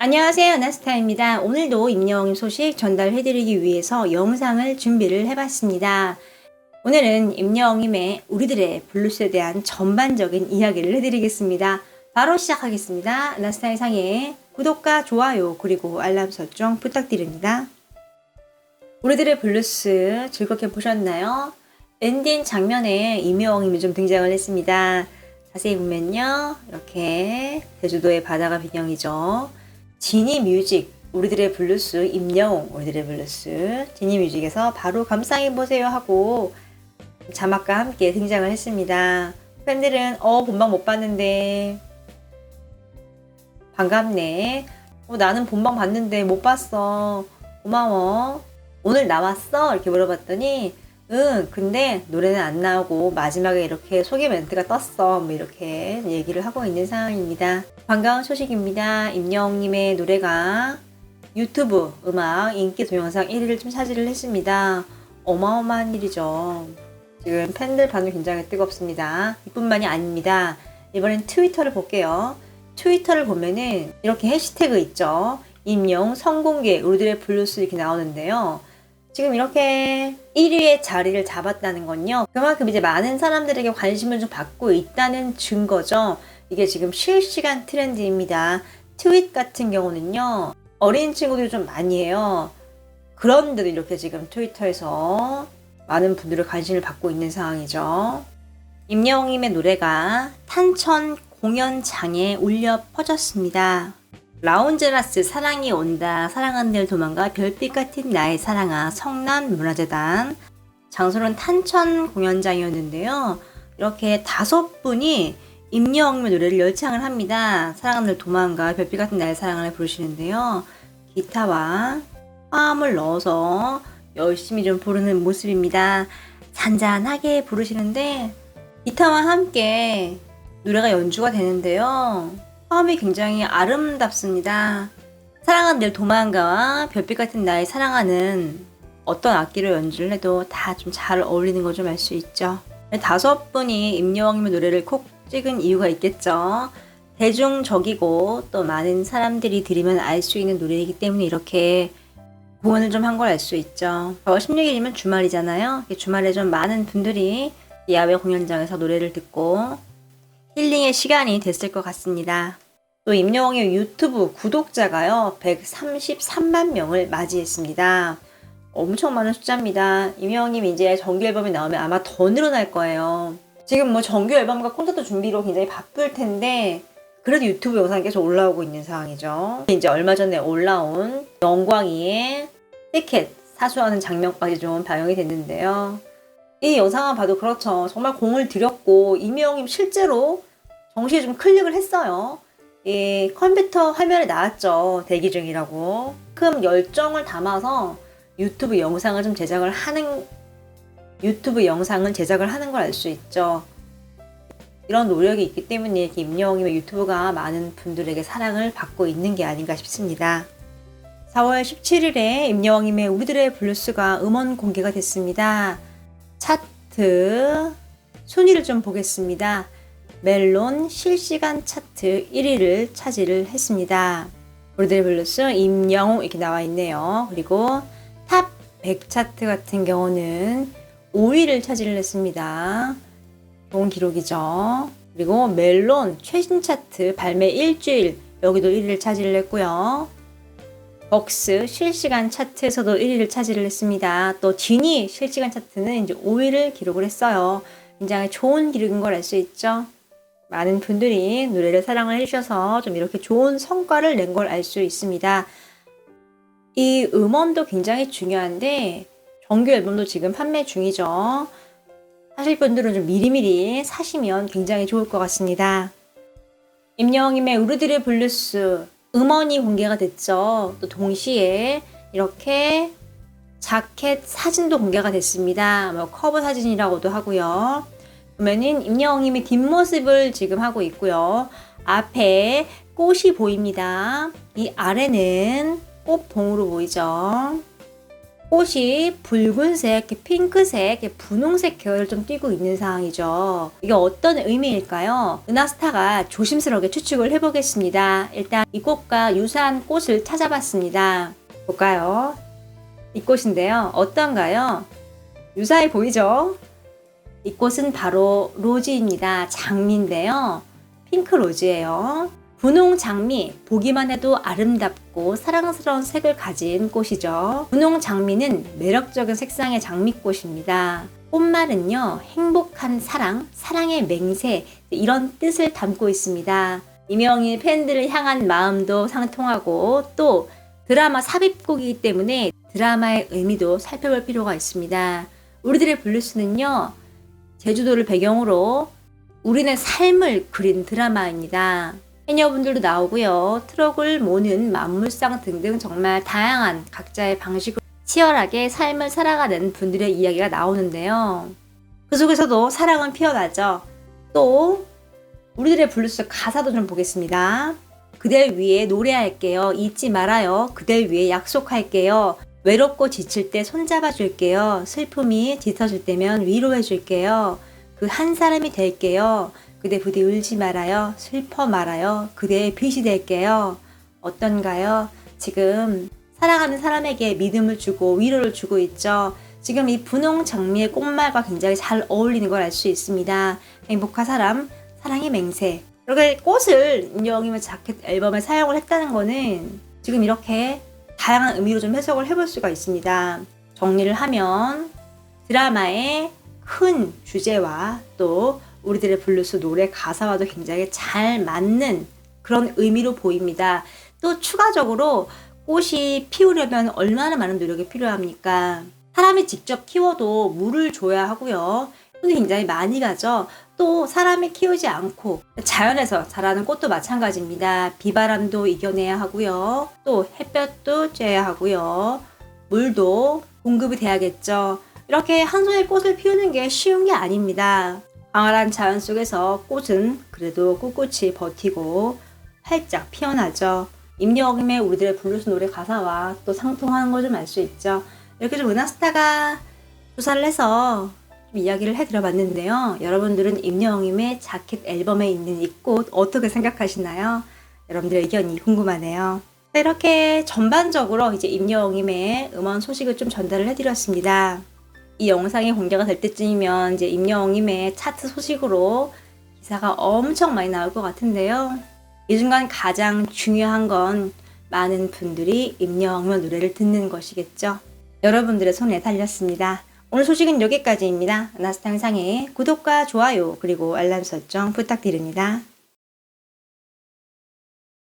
안녕하세요. 나스타입니다. 오늘도 임영웅 소식 전달해드리기 위해서 영상을 준비를 해봤습니다. 오늘은 임영웅님의 우리들의 블루스에 대한 전반적인 이야기를 해드리겠습니다. 바로 시작하겠습니다. 나스타의 상에 구독과 좋아요 그리고 알람 설정 부탁드립니다. 우리들의 블루스 즐겁게 보셨나요? 엔딩 장면에 임영웅님이 좀 등장을 했습니다. 자세히 보면요. 이렇게 제주도의 바다가 배경이죠. 지니 뮤직 우리들의 블루스 임영웅 우리들의 블루스 지니 뮤직에서 바로 감상해 보세요 하고 자막과 함께 등장을 했습니다. 팬들은 어 본방 못 봤는데 반갑네. 어, 나는 본방 봤는데 못 봤어. 고마워. 오늘 나왔어? 이렇게 물어봤더니 응, 근데 노래는 안 나오고 마지막에 이렇게 소개 멘트가 떴어. 뭐 이렇게 얘기를 하고 있는 상황입니다. 반가운 소식입니다. 임영웅님의 노래가 유튜브 음악 인기 동영상 1위를 좀 차지를 했습니다. 어마어마한 일이죠. 지금 팬들 반응 굉장히 뜨겁습니다. 이뿐만이 아닙니다. 이번엔 트위터를 볼게요. 트위터를 보면은 이렇게 해시태그 있죠. 임영 성공개 우리들의 블루스 이렇게 나오는데요. 지금 이렇게 1위의 자리를 잡았다는 건요. 그만큼 이제 많은 사람들에게 관심을 좀 받고 있다는 증거죠. 이게 지금 실시간 트렌드입니다. 트윗 같은 경우는요. 어린 친구들이 좀 많이 해요. 그런데도 이렇게 지금 트위터에서 많은 분들의 관심을 받고 있는 상황이죠. 임영웅님의 노래가 탄천 공연장에 울려 퍼졌습니다. 라운제라스 사랑이 온다 사랑한 늘 도망가 별빛 같은 나의 사랑아 성남 문화재단 장소는 탄천 공연장이었는데요. 이렇게 다섯 분이 임영웅의 노래를 열창을 합니다. 사랑한 늘 도망가 별빛 같은 나의 사랑을 부르시는데요. 기타와 화음을 넣어서 열심히 좀 부르는 모습입니다. 잔잔하게 부르시는데 기타와 함께 노래가 연주가 되는데요. 화음이 굉장히 아름답습니다. 사랑한 늘 도망가와 별빛 같은 나의 사랑하는 어떤 악기로 연주를 해도 다 좀 잘 어울리는 걸좀알 수 있죠. 다섯 분이 임여왕님의 노래를 콕 찍은 이유가 있겠죠. 대중적이고 또 많은 사람들이 들으면 알 수 있는 노래이기 때문에 이렇게 공연을 좀 한 걸 알 수 있죠. 4월 16일이면 주말이잖아요. 주말에 좀 많은 분들이 야외 공연장에서 노래를 듣고 힐링의 시간이 됐을 것 같습니다. 또 임영웅의 유튜브 구독자가요, 133만 명을 맞이했습니다. 엄청 많은 숫자입니다. 임영웅님 이제 정규 앨범이 나오면 아마 더 늘어날 거예요. 지금 뭐 정규 앨범과 콘서트 준비로 굉장히 바쁠 텐데, 그래도 유튜브 영상이 계속 올라오고 있는 상황이죠. 이제 얼마 전에 올라온 영광이의 티켓 사수하는 장면까지 좀 반영이 됐는데요. 이 영상만 봐도 그렇죠. 정말 공을 들였고, 임영웅님 실제로 정시에 좀 클릭을 했어요. 이 컴퓨터 화면에 나왔죠. 대기 중이라고. 큰 열정을 담아서 유튜브 영상을 좀 제작을 하는 유튜브 영상을 제작을 하는 걸 알 수 있죠. 이런 노력이 있기 때문에 임영웅의 유튜브가 많은 분들에게 사랑을 받고 있는 게 아닌가 싶습니다. 4월 17일에 임영웅님의 우리들의 블루스가 음원 공개가 됐습니다. 차트 순위를 좀 보겠습니다. 멜론 실시간 차트 1위를 차지를 했습니다. 우리들의 블루스 임영웅 이렇게 나와 있네요. 그리고 탑 100 차트 같은 경우는 5위를 차지를 했습니다. 좋은 기록이죠. 그리고 멜론 최신 차트 발매 일주일 여기도 1위를 차지를 했고요. 벅스 실시간 차트에서도 1위를 차지를 했습니다. 또 지니 실시간 차트는 이제 5위를 기록을 했어요. 굉장히 좋은 기록인 걸 알 수 있죠. 많은 분들이 노래를 사랑을 해주셔서 좀 이렇게 좋은 성과를 낸 걸 알 수 있습니다. 이 음원도 굉장히 중요한데 정규 앨범도 지금 판매 중이죠. 사실 분들은 좀 미리미리 사시면 굉장히 좋을 것 같습니다. 임영웅님의 우리들의 블루스 음원이 공개가 됐죠. 또 동시에 이렇게 자켓 사진도 공개가 됐습니다. 뭐 커버 사진이라고도 하고요. 보면은 임영웅님의 뒷모습을 지금 하고 있고요. 앞에 꽃이 보입니다. 이 아래는 꽃봉으로 보이죠. 꽃이 붉은색, 핑크색, 분홍색 계열을 좀 띠고 있는 상황이죠. 이게 어떤 의미일까요? 은하스타가 조심스럽게 추측을 해보겠습니다. 일단 이 꽃과 유사한 꽃을 찾아봤습니다. 볼까요? 이 꽃인데요. 어떤가요? 유사해 보이죠? 이 꽃은 바로 로지입니다. 장미인데요. 핑크 로즈예요. 분홍 장미, 보기만 해도 아름답고 사랑스러운 색을 가진 꽃이죠. 분홍 장미는 매력적인 색상의 장미꽃입니다. 꽃말은요, 행복한 사랑, 사랑의 맹세, 이런 뜻을 담고 있습니다. 이명희 팬들을 향한 마음도 상통하고 또 드라마 삽입곡이기 때문에 드라마의 의미도 살펴볼 필요가 있습니다. 우리들의 블루스는요, 제주도를 배경으로 우리네 삶을 그린 드라마입니다. 해녀분들도 나오고요. 트럭을 모는 만물상 등등 정말 다양한 각자의 방식으로 치열하게 삶을 살아가는 분들의 이야기가 나오는데요. 그 속에서도 사랑은 피어나죠. 또 우리들의 블루스 가사도 좀 보겠습니다. 그댈 위해 노래할게요. 잊지 말아요. 그댈 위해 약속할게요. 외롭고 지칠 때 손잡아 줄게요. 슬픔이 짙어질 때면 위로해 줄게요. 그 한 사람이 될게요. 그대 부디 울지 말아요. 슬퍼 말아요. 그대의 빛이 될게요. 어떤가요? 지금 사랑하는 사람에게 믿음을 주고 위로를 주고 있죠. 지금 이 분홍 장미의 꽃말과 굉장히 잘 어울리는 걸 알 수 있습니다. 행복한 사람, 사랑의 맹세. 이렇게 꽃을 인형이면 자켓 앨범에 사용을 했다는 거는 지금 이렇게 다양한 의미로 좀 해석을 해볼 수가 있습니다. 정리를 하면 드라마의 큰 주제와 또 우리들의 블루스 노래 가사와도 굉장히 잘 맞는 그런 의미로 보입니다. 또 추가적으로 꽃이 피우려면 얼마나 많은 노력이 필요합니까? 사람이 직접 키워도 물을 줘야 하고요. 굉장히 많이 가죠. 또 사람이 키우지 않고 자연에서 자라는 꽃도 마찬가지입니다. 비바람도 이겨내야 하고요. 또 햇볕도 쬐야 하고요. 물도 공급이 돼야겠죠. 이렇게 한 손에 꽃을 피우는 게 쉬운 게 아닙니다. 광활한 자연 속에서 꽃은 그래도 꿋꿋이 버티고 활짝 피어나죠. 임여김의 우리들의 블루스 노래 가사와 또 상통하는 걸 좀 알 수 있죠. 이렇게 좀 은하스타가 조사를 해서 좀 이야기를 해드려 봤는데요. 여러분들은 임여웅임의 자켓 앨범에 있는 이 꽃 어떻게 생각하시나요? 여러분들의 의견이 궁금하네요. 자, 이렇게 전반적으로 이제 임여웅임의 음원 소식을 좀 전달을 해드렸습니다. 이 영상이 공개가 될 때쯤이면 이제 임여웅임의 차트 소식으로 기사가 엄청 많이 나올 것 같은데요. 이 순간 가장 중요한 건 많은 분들이 임여웅의 노래를 듣는 것이겠죠. 여러분들의 손에 달렸습니다. 오늘 소식은 여기까지입니다. 나스탕상의 구독과 좋아요 그리고 알람 설정 부탁드립니다.